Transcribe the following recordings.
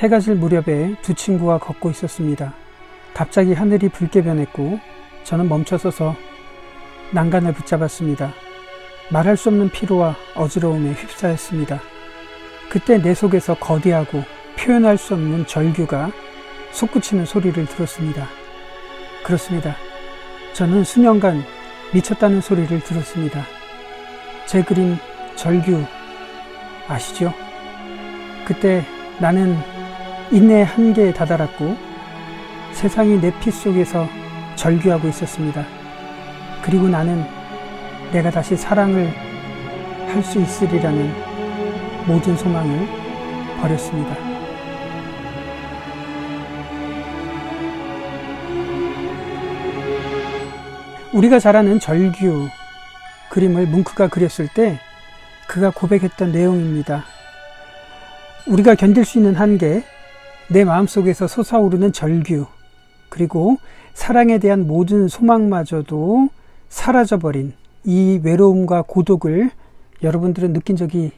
해가 질 무렵에 두 친구가 걷고 있었습니다. 갑자기 하늘이 붉게 변했고 저는 멈춰 서서 난간을 붙잡았습니다. 말할 수 없는 피로와 어지러움에 휩싸였습니다. 그때 내 속에서 거대하고 표현할 수 없는 절규가 솟구치는 소리를 들었습니다. 그렇습니다. 저는 수년간 미쳤다는 소리를 들었습니다. 제 그린 절규 아시죠? 그때 나는 인내의 한계에 다다랐고 세상이 내 피 속에서 절규하고 있었습니다. 그리고 나는 내가 다시 사랑을 할 수 있으리라는 모든 소망을 버렸습니다. 우리가 잘 아는 절규 그림을 뭉크가 그렸을 때 그가 고백했던 내용입니다. 우리가 견딜 수 있는 한계, 내 마음속에서 솟아오르는 절규, 그리고 사랑에 대한 모든 소망마저도 사라져버린 이 외로움과 고독을 여러분들은 느낀 적이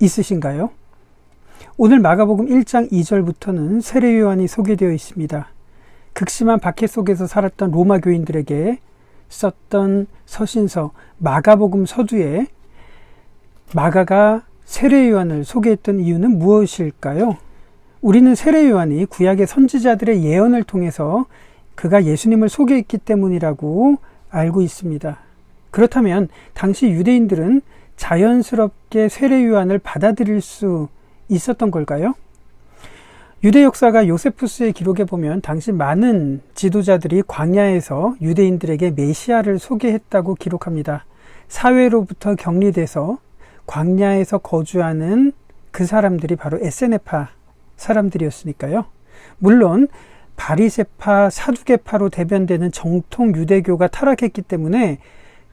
있으신가요? 오늘 마가복음 1장 2절부터는 세례 요한이 소개되어 있습니다. 극심한 박해 속에서 살았던 로마 교인들에게 썼던 서신서 마가복음 서두에 마가가 세례 요한을 소개했던 이유는 무엇일까요? 우리는 세례 요한이 구약의 선지자들의 예언을 통해서 그가 예수님을 소개했기 때문이라고 알고 있습니다. 그렇다면 당시 유대인들은 자연스럽게 세례 요한을 받아들일 수 있었던 걸까요? 유대 역사가 요세푸스의 기록에 보면 당시 많은 지도자들이 광야에서 유대인들에게 메시아를 소개했다고 기록합니다. 사회로부터 격리돼서 광야에서 거주하는 그 사람들이 바로 에세네파 사람들이었으니까요. 물론 바리세파, 사두개파로 대변되는 정통 유대교가 타락했기 때문에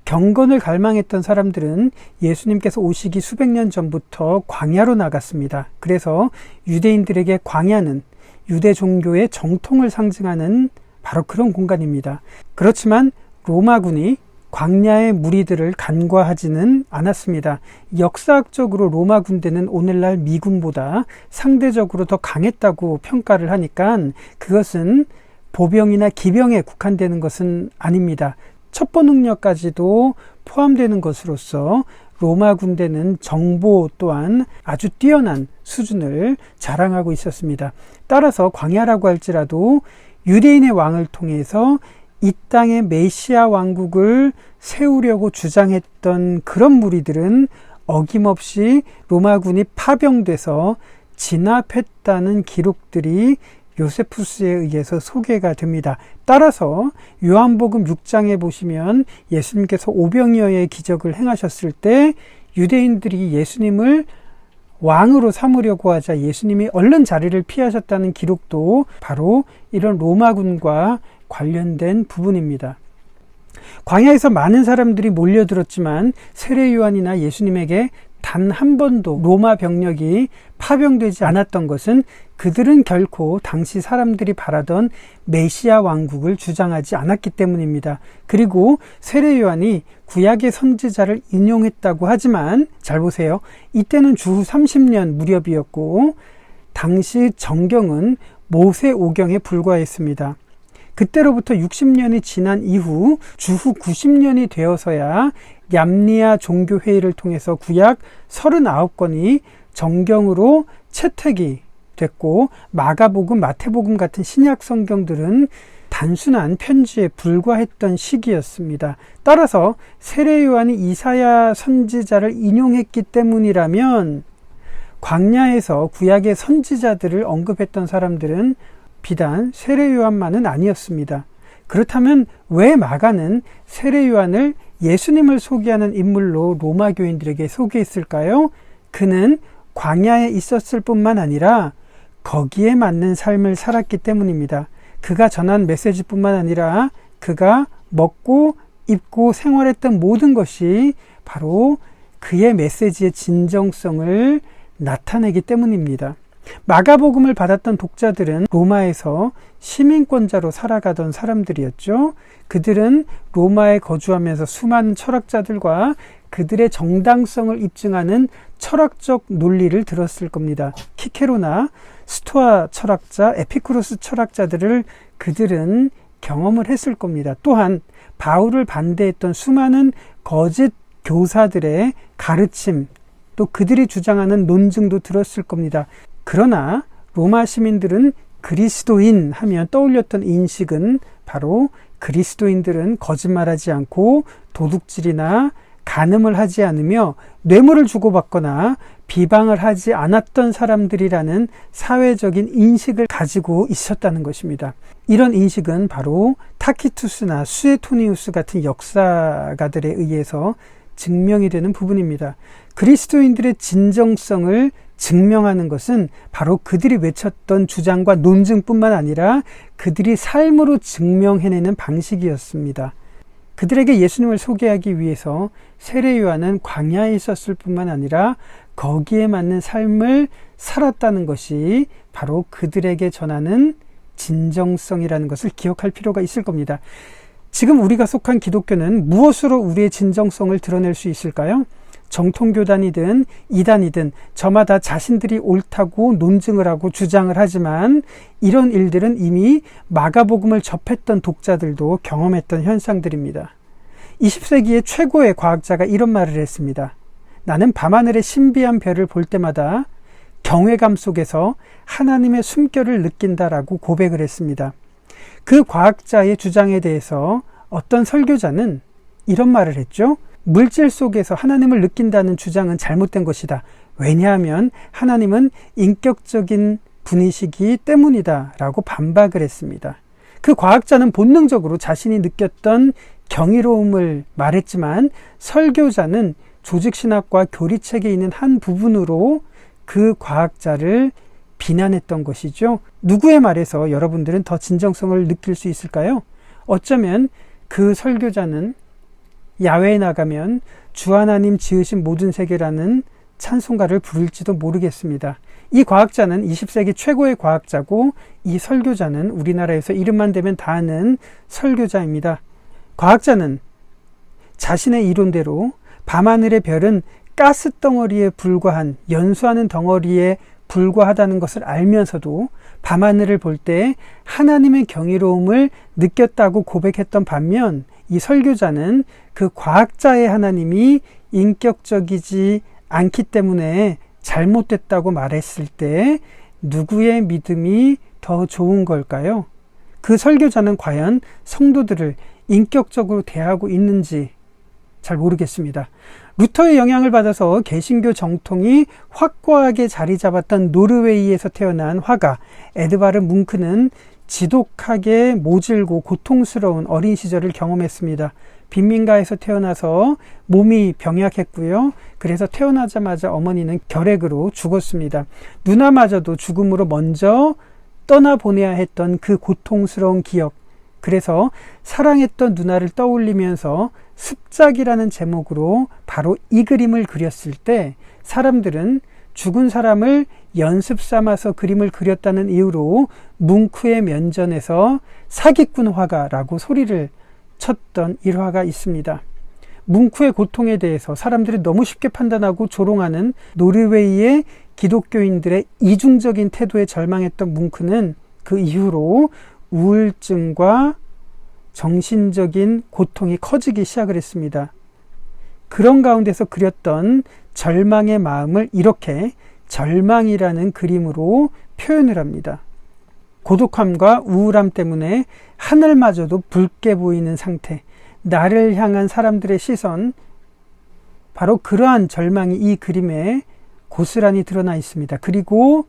경건을 갈망했던 사람들은 예수님께서 오시기 수백 년 전부터 광야로 나갔습니다. 그래서 유대인들에게 광야는 유대 종교의 정통을 상징하는 바로 그런 공간입니다. 그렇지만 로마군이 광야의 무리들을 간과하지는 않았습니다. 역사학적으로 로마 군대는 오늘날 미군보다 상대적으로 더 강했다고 평가를 하니까 그것은 보병이나 기병에 국한되는 것은 아닙니다. 첩보 능력까지도 포함되는 것으로서 로마 군대는 정보 또한 아주 뛰어난 수준을 자랑하고 있었습니다. 따라서 광야라고 할지라도 유대인의 왕을 통해서 이 땅에 메시아 왕국을 세우려고 주장했던 그런 무리들은 어김없이 로마군이 파병돼서 진압했다는 기록들이 요세푸스에 의해서 소개가 됩니다. 따라서 요한복음 6장에 보시면 예수님께서 오병이어의 기적을 행하셨을 때 유대인들이 예수님을 왕으로 삼으려고 하자 예수님이 얼른 자리를 피하셨다는 기록도 바로 이런 로마군과 관련된 부분입니다. 광야에서 많은 사람들이 몰려들었지만 세례 요한이나 예수님에게 단 한 번도 로마 병력이 파병되지 않았던 것은 그들은 결코 당시 사람들이 바라던 메시아 왕국을 주장하지 않았기 때문입니다. 그리고 세례 요한이 구약의 선지자를 인용했다고 하지만 잘 보세요. 이때는 주후 30년 무렵이었고 당시 정경은 모세 오경에 불과했습니다. 그때로부터 60년이 지난 이후 주후 90년이 되어서야 얌리아 종교회의를 통해서 구약 39권이 정경으로 채택이 됐고 마가복음, 마태복음 같은 신약 성경들은 단순한 편지에 불과했던 시기였습니다. 따라서 세례 요한이 이사야 선지자를 인용했기 때문이라면 광야에서 구약의 선지자들을 언급했던 사람들은 비단 세례 요한만은 아니었습니다. 그렇다면 왜 마가는 세례 요한을 예수님을 소개하는 인물로 로마 교인들에게 소개했을까요? 그는 광야에 있었을 뿐만 아니라 거기에 맞는 삶을 살았기 때문입니다. 그가 전한 메시지뿐만 아니라 그가 먹고 입고 생활했던 모든 것이 바로 그의 메시지의 진정성을 나타내기 때문입니다. 마가복음을 받았던 독자들은 로마에서 시민권자로 살아가던 사람들이었죠. 그들은 로마에 거주하면서 수많은 철학자들과 그들의 정당성을 입증하는 철학적 논리를 들었을 겁니다. 키케로나 스토아 철학자, 에피쿠로스 철학자들을 그들은 경험을 했을 겁니다. 또한 바울을 반대했던 수많은 거짓 교사들의 가르침, 또 그들이 주장하는 논증도 들었을 겁니다. 그러나 로마 시민들은 그리스도인 하면 떠올렸던 인식은 바로 그리스도인들은 거짓말하지 않고 도둑질이나 간음을 하지 않으며 뇌물을 주고받거나 비방을 하지 않았던 사람들이라는 사회적인 인식을 가지고 있었다는 것입니다. 이런 인식은 바로 타키투스나 수에토니우스 같은 역사가들에 의해서 증명이 되는 부분입니다. 그리스도인들의 진정성을 증명하는 것은 바로 그들이 외쳤던 주장과 논증뿐만 아니라 그들이 삶으로 증명해내는 방식이었습니다. 그들에게 예수님을 소개하기 위해서 세례 요한은 광야에 있었을 뿐만 아니라 거기에 맞는 삶을 살았다는 것이 바로 그들에게 전하는 진정성이라는 것을 기억할 필요가 있을 겁니다. 지금 우리가 속한 기독교는 무엇으로 우리의 진정성을 드러낼 수 있을까요? 정통교단이든 이단이든 저마다 자신들이 옳다고 논증을 하고 주장을 하지만 이런 일들은 이미 마가복음을 접했던 독자들도 경험했던 현상들입니다. 20세기의 최고의 과학자가 이런 말을 했습니다. 나는 밤하늘의 신비한 별을 볼 때마다 경외감 속에서 하나님의 숨결을 느낀다라고 고백을 했습니다. 그 과학자의 주장에 대해서 어떤 설교자는 이런 말을 했죠. 물질 속에서 하나님을 느낀다는 주장은 잘못된 것이다. 왜냐하면 하나님은 인격적인 분이시기 때문이다. 라고 반박을 했습니다. 그 과학자는 본능적으로 자신이 느꼈던 경이로움을 말했지만 설교자는 조직신학과 교리책에 있는 한 부분으로 그 과학자를 비난했던 것이죠. 누구의 말에서 여러분들은 더 진정성을 느낄 수 있을까요? 어쩌면 그 설교자는 야외에 나가면 주 하나님 지으신 모든 세계라는 찬송가를 부를지도 모르겠습니다. 이 과학자는 20세기 최고의 과학자고 이 설교자는 우리나라에서 이름만 대면 다 아는 설교자입니다. 과학자는 자신의 이론대로 밤하늘의 별은 가스 덩어리에 불과한 연수하는 덩어리에 불과하다는 것을 알면서도 밤하늘을 볼 때 하나님의 경이로움을 느꼈다고 고백했던 반면 이 설교자는 그 과학자의 하나님이 인격적이지 않기 때문에 잘못됐다고 말했을 때 누구의 믿음이 더 좋은 걸까요? 그 설교자는 과연 성도들을 인격적으로 대하고 있는지 잘 모르겠습니다. 루터의 영향을 받아서 개신교 정통이 확고하게 자리 잡았던 노르웨이에서 태어난 화가 에드바르 뭉크는 지독하게 모질고 고통스러운 어린 시절을 경험했습니다. 빈민가에서 태어나서 몸이 병약했고요. 그래서 태어나자마자 어머니는 결핵으로 죽었습니다. 누나마저도 죽음으로 먼저 떠나보내야 했던 그 고통스러운 기억. 그래서 사랑했던 누나를 떠올리면서 습작이라는 제목으로 바로 이 그림을 그렸을 때 사람들은 죽은 사람을 연습 삼아서 그림을 그렸다는 이유로 뭉크의 면전에서 사기꾼 화가라고 소리를 쳤던 일화가 있습니다. 뭉크의 고통에 대해서 사람들이 너무 쉽게 판단하고 조롱하는 노르웨이의 기독교인들의 이중적인 태도에 절망했던 뭉크는 그 이후로 우울증과 정신적인 고통이 커지기 시작을 했습니다. 그런 가운데서 그렸던 절망의 마음을 이렇게 절망이라는 그림으로 표현을 합니다. 고독함과 우울함 때문에 하늘마저도 붉게 보이는 상태, 나를 향한 사람들의 시선, 바로 그러한 절망이 이 그림에 고스란히 드러나 있습니다. 그리고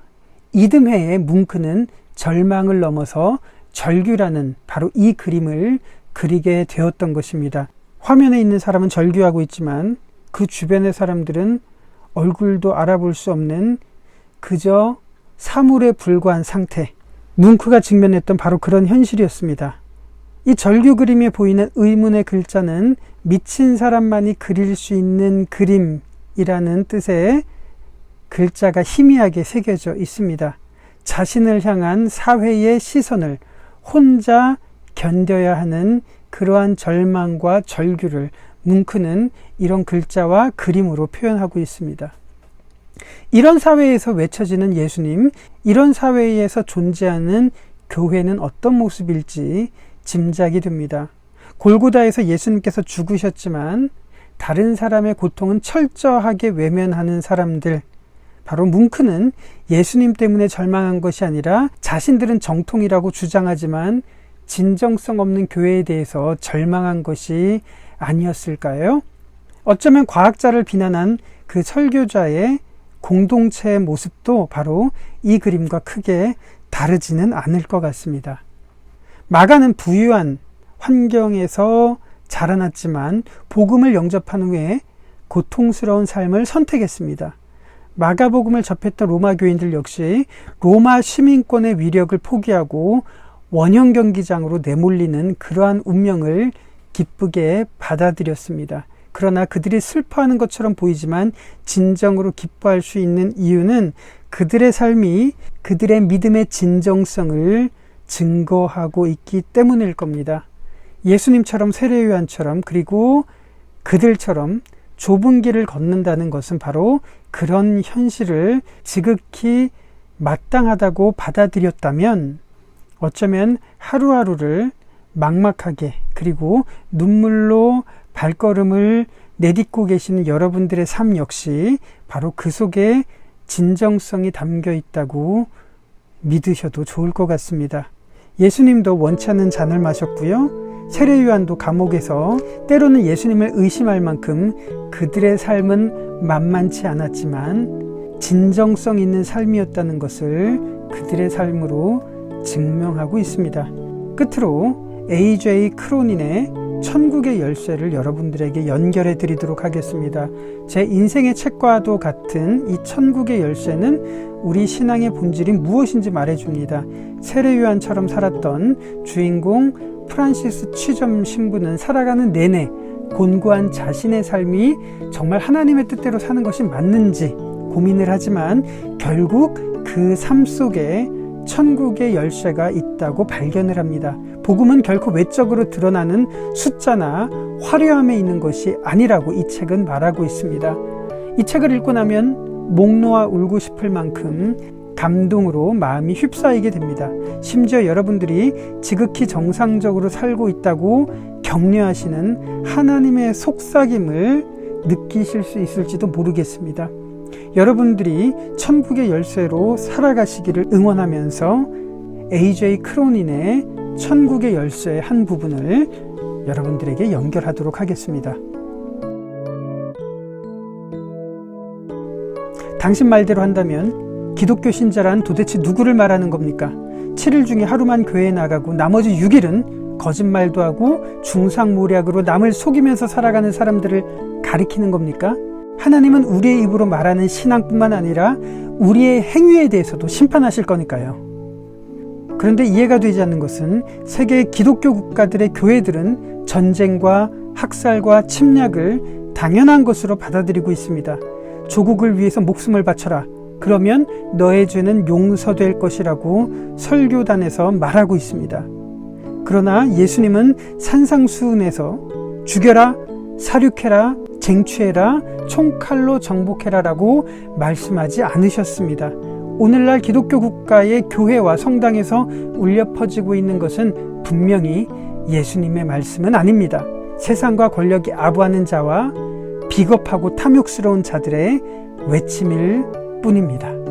이듬해에 뭉크는 절망을 넘어서 절규라는 바로 이 그림을 그리게 되었던 것입니다. 화면에 있는 사람은 절규하고 있지만 그 주변의 사람들은 얼굴도 알아볼 수 없는 그저 사물에 불과한 상태. 뭉크가 직면했던 바로 그런 현실이었습니다. 이 절규 그림에 보이는 의문의 글자는 미친 사람만이 그릴 수 있는 그림이라는 뜻의 글자가 희미하게 새겨져 있습니다. 자신을 향한 사회의 시선을 혼자 견뎌야 하는 그러한 절망과 절규를 뭉크는 이런 글자와 그림으로 표현하고 있습니다. 이런 사회에서 외쳐지는 예수님, 이런 사회에서 존재하는 교회는 어떤 모습일지 짐작이 됩니다. 골고다에서 예수님께서 죽으셨지만 다른 사람의 고통은 철저하게 외면하는 사람들, 바로 뭉크는 예수님 때문에 절망한 것이 아니라 자신들은 정통이라고 주장하지만 진정성 없는 교회에 대해서 절망한 것이 아니었을까요? 어쩌면 과학자를 비난한 그 설교자의 공동체의 모습도 바로 이 그림과 크게 다르지는 않을 것 같습니다. 마가는 부유한 환경에서 자라났지만 복음을 영접한 후에 고통스러운 삶을 선택했습니다. 마가복음을 접했던 로마 교인들 역시 로마 시민권의 위력을 포기하고 원형 경기장으로 내몰리는 그러한 운명을 기쁘게 받아들였습니다. 그러나 그들이 슬퍼하는 것처럼 보이지만 진정으로 기뻐할 수 있는 이유는 그들의 삶이 그들의 믿음의 진정성을 증거하고 있기 때문일 겁니다. 예수님처럼 세례요한처럼 그리고 그들처럼 좁은 길을 걷는다는 것은 바로 그런 현실을 지극히 마땅하다고 받아들였다면 어쩌면 하루하루를 막막하게 그리고 눈물로 발걸음을 내딛고 계시는 여러분들의 삶 역시 바로 그 속에 진정성이 담겨 있다고 믿으셔도 좋을 것 같습니다. 예수님도 원치 않는 잔을 마셨고요. 세례 요한도 감옥에서 때로는 예수님을 의심할 만큼 그들의 삶은 만만치 않았지만 진정성 있는 삶이었다는 것을 그들의 삶으로 증명하고 있습니다. 끝으로 AJ 크로닌의 천국의 열쇠를 여러분들에게 연결해 드리도록 하겠습니다. 제 인생의 책과도 같은 이 천국의 열쇠는 우리 신앙의 본질이 무엇인지 말해줍니다. 세례요한처럼 살았던 주인공 프란시스 취점 신부는 살아가는 내내 곤고한 자신의 삶이 정말 하나님의 뜻대로 사는 것이 맞는지 고민을 하지만 결국 그 삶 속에 천국의 열쇠가 있다고 발견을 합니다. 복음은 결코 외적으로 드러나는 숫자나 화려함에 있는 것이 아니라고 이 책은 말하고 있습니다. 이 책을 읽고 나면 목 놓아 울고 싶을 만큼 감동으로 마음이 휩싸이게 됩니다. 심지어 여러분들이 지극히 정상적으로 살고 있다고 격려하시는 하나님의 속삭임을 느끼실 수 있을지도 모르겠습니다. 여러분들이 천국의 열쇠로 살아가시기를 응원하면서 AJ 크로닌의 천국의 열쇠의 한 부분을 여러분들에게 연결하도록 하겠습니다. 당신 말대로 한다면 기독교 신자란 도대체 누구를 말하는 겁니까? 7일 중에 하루만 교회에 나가고 나머지 6일은 거짓말도 하고 중상모략으로 남을 속이면서 살아가는 사람들을 가리키는 겁니까? 하나님은 우리의 입으로 말하는 신앙뿐만 아니라 우리의 행위에 대해서도 심판하실 거니까요. 그런데 이해가 되지 않는 것은 세계 기독교 국가들의 교회들은 전쟁과 학살과 침략을 당연한 것으로 받아들이고 있습니다. 조국을 위해서 목숨을 바쳐라. 그러면 너의 죄는 용서될 것이라고 설교단에서 말하고 있습니다. 그러나 예수님은 산상수훈에서 죽여라, 사륙해라, 쟁취해라, 총칼로 정복해라 라고 말씀하지 않으셨습니다. 오늘날 기독교 국가의 교회와 성당에서 울려 퍼지고 있는 것은 분명히 예수님의 말씀은 아닙니다. 세상과 권력이 아부하는 자와 비겁하고 탐욕스러운 자들의 외침일 뿐입니다.